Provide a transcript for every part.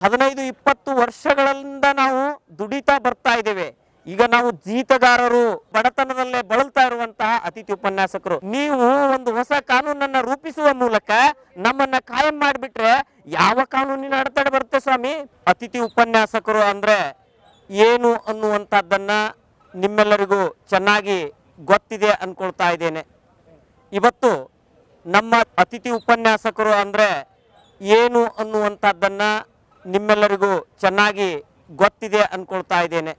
ಹದಿನೈದು, ಇಪ್ಪತ್ತು ವರ್ಷಗಳಿಂದ ನಾವು ದುಡಿತಾ ಬರ್ತಾ ಇದ್ದೇವೆ. ಈಗ ನಾವು ಜೀತಗಾರರು, ಬಡತನದಲ್ಲೇ ಬಳಲ್ತಾ ಇರುವಂತಹ ಅತಿಥಿ ಉಪನ್ಯಾಸಕರು. ನೀವು ಒಂದು ಹೊಸ ಕಾನೂನನ್ನ ರೂಪಿಸುವ ಮೂಲಕ ನಮ್ಮನ್ನ ಕಾಯಂ ಮಾಡಿಬಿಟ್ರೆ ಯಾವ ಕಾನೂನಿನ ಅಡೆತಡೆ ಬರುತ್ತೆ ಸ್ವಾಮಿ? ಅತಿಥಿ ಉಪನ್ಯಾಸಕರು ಅಂದ್ರೆ ಏನು ಅನ್ನುವಂಥದ್ದನ್ನ ನಿಮ್ಮೆಲ್ಲರಿಗೂ ಚೆನ್ನಾಗಿ ಗೊತ್ತಿದೆ ಅನ್ಕೊಳ್ತಾ ಇದ್ದೇನೆ. ಇವತ್ತು ನಮ್ಮ ಅತಿಥಿ ಉಪನ್ಯಾಸಕರು ಅಂದ್ರೆ ಏನು ಅನ್ನುವಂಥದ್ದನ್ನ ನಿಮ್ಮೆಲ್ಲರಿಗೂ ಚೆನ್ನಾಗಿ ಗೊತ್ತಿದೆ ಅಂದ್ಕೊಳ್ತಾ ಇದ್ದೇನೆ.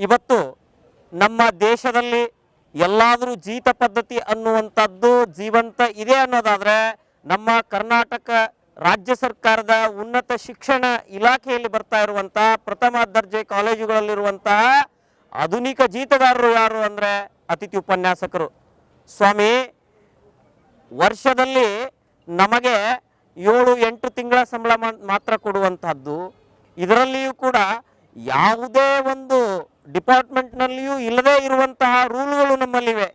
ಇವತ್ತು ನಮ್ಮ ದೇಶದಲ್ಲಿ ಎಲ್ಲಾದರೂ ಜೀತ ಪದ್ಧತಿ ಅನ್ನುವಂಥದ್ದು ಜೀವಂತ ಇದೆ ಅನ್ನೋದಾದರೆ ನಮ್ಮ ಕರ್ನಾಟಕ ರಾಜ್ಯ ಸರ್ಕಾರದ ಉನ್ನತ ಶಿಕ್ಷಣ ಇಲಾಖೆಯಲ್ಲಿ ಬರ್ತಾ ಇರುವಂತಹ ಪ್ರಥಮ ದರ್ಜೆ ಕಾಲೇಜುಗಳಲ್ಲಿರುವಂತಹ ಆಧುನಿಕ ಜೀತಗಾರರು ಯಾರು ಅಂದರೆ ಅತಿಥಿ ಉಪನ್ಯಾಸಕರು. ಸ್ವಾಮಿ, ವರ್ಷದಲ್ಲಿ ನಮಗೆ ಏಳು ಎಂಟು ತಿಂಗಳ ಸಂಬಳ ಮಾತ್ರ ಕೊಡುವಂತಹದ್ದು, ಇದರಲ್ಲಿಯೂ ಕೂಡ ಯಾವುದೇ ಒಂದು ಡಿಪಾರ್ಟ್ಮೆಂಟ್ನಲ್ಲಿಯೂ ಇಲ್ಲದೇ ಇರುವಂತಹ ರೂಲ್ಗಳು ನಮ್ಮಲ್ಲಿವೆ.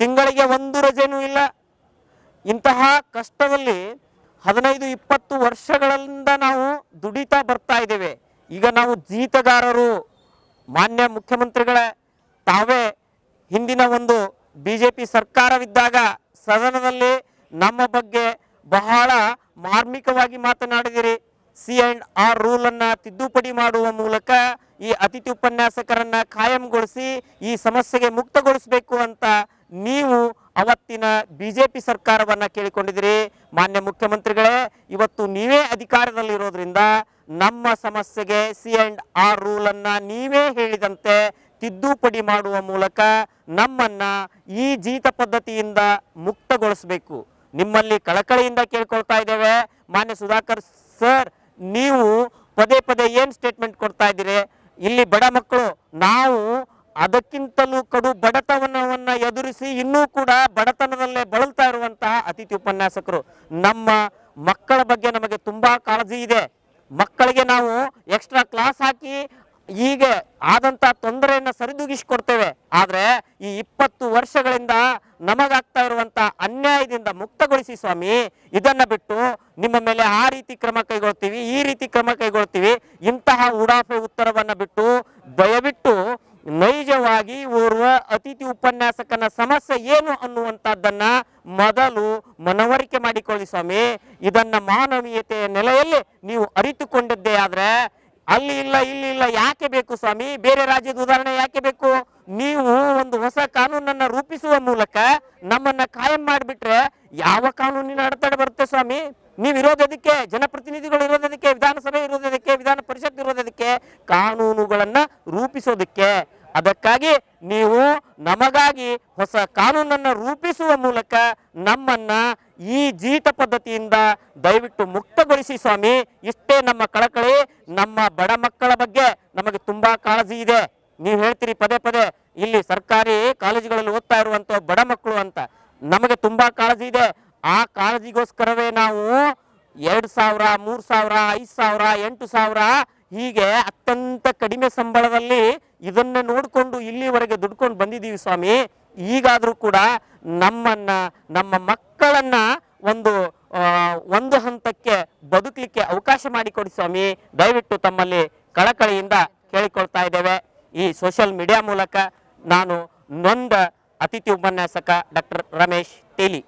ತಿಂಗಳಿಗೆ ಒಂದು ರಜೆನೂ ಇಲ್ಲ. ಇಂತಹ ಕಷ್ಟದಲ್ಲಿ ಹದಿನೈದು ಇಪ್ಪತ್ತು ವರ್ಷಗಳಿಂದ ನಾವು ದುಡಿತಾ ಬರ್ತಾ ಇದ್ದೇವೆ. ಈಗ ನಾವು ಜೀತಗಾರರು, ಮಾನ್ಯ ಮುಖ್ಯಮಂತ್ರಿಗಳ, ತಾವೇ ಹಿಂದಿನ ಒಂದು ಬಿ ಜೆ ಪಿ ಸರ್ಕಾರವಿದ್ದಾಗ ಸದನದಲ್ಲಿ ನಮ್ಮ ಬಗ್ಗೆ ಬಹಳ ಮಾರ್ಮಿಕವಾಗಿ ಮಾತನಾಡಿದಿರಿ. ಸಿ ಅಂಡ್ ಆರ್ ರೂಲ್ ಅನ್ನ ತಿದ್ದುಪಡಿ ಮಾಡುವ ಮೂಲಕ ಈ ಅತಿಥಿ ಉಪನ್ಯಾಸಕರನ್ನ ಕಾಯಂಗೊಳಿಸಿ ಈ ಸಮಸ್ಯೆಗೆ ಮುಕ್ತಗೊಳಿಸಬೇಕು ಅಂತ ನೀವು ಅವತ್ತಿನ ಬಿಜೆಪಿ ಸರ್ಕಾರವನ್ನ ಕೇಳಿಕೊಂಡಿದ್ದೀರಿ ಮಾನ್ಯ ಮುಖ್ಯಮಂತ್ರಿಗಳೇ, ಇವತ್ತು ನೀವೇ ಅಧಿಕಾರದಲ್ಲಿರೋದ್ರಿಂದ ನಮ್ಮ ಸಮಸ್ಯೆಗೆ ಸಿ ಅಂಡ್ ಆರ್ ರೂಲ್ ಅನ್ನ ನೀವೇ ಹೇಳಿದಂತೆ ತಿದ್ದುಪಡಿ ಮಾಡುವ ಮೂಲಕ ನಮ್ಮನ್ನ ಈ ಜೀತ ಪದ್ಧತಿಯಿಂದ ಮುಕ್ತಗೊಳಿಸಬೇಕು. ನಿಮ್ಮಲ್ಲಿ ಕಳಕಳಿಯಿಂದ ಕೇಳ್ಕೊಳ್ತಾ ಇದ್ದೇವೆ. ಮಾನ್ಯ ಸುಧಾಕರ್ ಸರ್, ನೀವು ಪದೇ ಪದೇ ಏನು ಸ್ಟೇಟ್ಮೆಂಟ್ ಕೊಡ್ತಾ ಇದ್ದೀರಿ? ಇಲ್ಲಿ ಬಡ ಮಕ್ಕಳು, ನಾವು ಅದಕ್ಕಿಂತಲೂ ಕಡು ಬಡತನವನ್ನ ಎದುರಿಸಿ ಇನ್ನೂ ಕೂಡ ಬಡತನದಲ್ಲೇ ಬಳಲ್ತಾ ಇರುವಂತಹ ಅತಿಥಿ ಉಪನ್ಯಾಸಕರು, ನಮ್ಮ ಮಕ್ಕಳ ಬಗ್ಗೆ ನಮಗೆ ತುಂಬಾ ಕಾಳಜಿ ಇದೆ. ಮಕ್ಕಳಿಗೆ ನಾವು ಎಕ್ಸ್ಟ್ರಾ ಕ್ಲಾಸ್ ಹಾಕಿ ಈಗ ಆದಂತ ತೊಂದರೆಯನ್ನ ಸರಿದೂಗಿಸಿಕೊಡ್ತೇವೆ. ಆದ್ರೆ ಈ ಇಪ್ಪತ್ತು ವರ್ಷಗಳಿಂದ ನಮಗಾಗ್ತಾ ಇರುವಂತ ಅನ್ಯಾಯದಿಂದ ಮುಕ್ತಗೊಳಿಸಿ ಸ್ವಾಮಿ, ಇದನ್ನ ಬಿಟ್ಟು ನಿಮ್ಮ ಮೇಲೆ ಆ ರೀತಿ ಕ್ರಮ ಕೈಗೊಳ್ತೀವಿ, ಈ ರೀತಿ ಕ್ರಮ ಕೈಗೊಳ್ತೀವಿ, ಇಂತಹ ಉಡಾಫೆ ಉತ್ತರವನ್ನ ಬಿಟ್ಟು ದಯವಿಟ್ಟು ನೈಜವಾಗಿ ಓರ್ವ ಅತಿಥಿ ಉಪನ್ಯಾಸಕನ ಸಮಸ್ಯೆ ಏನು ಅನ್ನುವಂಥದ್ದನ್ನ ಮೊದಲು ಮನವರಿಕೆ ಮಾಡಿಕೊಳ್ಳಿ ಸ್ವಾಮಿ. ಇದನ್ನ ಮಾನವೀಯತೆಯ ನೆಲೆಯಲ್ಲಿ ನೀವು ಅರಿತುಕೊಂಡಿದ್ದೇ ಆದ್ರೆ ಅಲ್ಲಿ ಇಲ್ಲ, ಇಲ್ಲಿ ಇಲ್ಲ, ಯಾಕೆ ಬೇಕು ಸ್ವಾಮಿ? ಬೇರೆ ರಾಜ್ಯದ ಉದಾಹರಣೆ ಯಾಕೆ ಬೇಕು? ನೀವು ಒಂದು ಹೊಸ ಕಾನೂನನ್ನ ರೂಪಿಸುವ ಮೂಲಕ ನಮ್ಮನ್ನ ಕಾಯಂ ಮಾಡಿಬಿಟ್ರೆ ಯಾವ ಕಾನೂನಿನ ಅಡೆತಡೆ ಬರುತ್ತೆ ಸ್ವಾಮಿ? ನೀವು ಇರೋದಕ್ಕೆ ಜನಪ್ರತಿನಿಧಿಗಳು ಇರೋದಕ್ಕೆ ವಿಧಾನಸಭೆ ಇರೋದಕ್ಕೆ ವಿಧಾನ ಪರಿಷತ್ ಇರೋದಕ್ಕೆ ಕಾನೂನುಗಳನ್ನ ರೂಪಿಸೋದಕ್ಕೆ. ಅದಕ್ಕಾಗಿ ನೀವು ನಮಗಾಗಿ ಹೊಸ ಕಾನೂನನ್ನ ರೂಪಿಸುವ ಮೂಲಕ ನಮ್ಮನ್ನ ಈ ಜೀತ ಪದ್ಧತಿಯಿಂದ ದಯವಿಟ್ಟು ಮುಕ್ತಗೊಳಿಸಿ ಸ್ವಾಮಿ. ಇಷ್ಟೇ ನಮ್ಮ ಕಳಕಳಿ, ನಮ್ಮ ಬಡ ಮಕ್ಕಳ ಬಗ್ಗೆ ನಮಗೆ ತುಂಬಾ ಕಾಳಜಿ ಇದೆ. ನೀವು ಹೇಳ್ತೀರಿ ಪದೇ ಪದೇ, ಇಲ್ಲಿ ಸರ್ಕಾರಿ ಕಾಲೇಜುಗಳಲ್ಲಿ ಓದ್ತಾ ಇರುವಂತ ಬಡ ಮಕ್ಕಳು ಅಂತ. ನಮಗೆ ತುಂಬಾ ಕಾಳಜಿ ಇದೆ. ಆ ಕಾಳಜಿಗೋಸ್ಕರವೇ ನಾವು ಎರಡು ಸಾವಿರ, ಮೂರು ಸಾವಿರ, ಐದು ಸಾವಿರ, ಎಂಟು ಸಾವಿರ ಹೀಗೆ ಅತ್ಯಂತ ಕಡಿಮೆ ಸಂಬಳದಲ್ಲಿ ಇದನ್ನ ನೋಡಿಕೊಂಡು ಇಲ್ಲಿವರೆಗೆ ದುಡ್ಕೊಂಡು ಬಂದಿದ್ದೀವಿ ಸ್ವಾಮಿ. ಈಗಾದರೂ ಕೂಡ ನಮ್ಮನ್ನ, ನಮ್ಮ ಮಕ್ಕಳನ್ನ ಒಂದು ಒಂದು ಹಂತಕ್ಕೆ ಬದುಕಲಿಕ್ಕೆ ಅವಕಾಶ ಮಾಡಿಕೊಡಿ ಸ್ವಾಮಿ. ದಯವಿಟ್ಟು ತಮ್ಮಲ್ಲಿ ಕಳಕಳಿಯಿಂದ ಕೇಳಿಕೊಳ್ತಾ ಇದ್ದೇವೆ. ಈ ಸೋಷಿಯಲ್ ಮೀಡಿಯಾ ಮೂಲಕ ನಾನು ನೊಂದ ಅತಿಥಿ ಉಪನ್ಯಾಸಕ ಡಾಕ್ಟರ್ ರಮೇಶ್ ತೇಲಿ.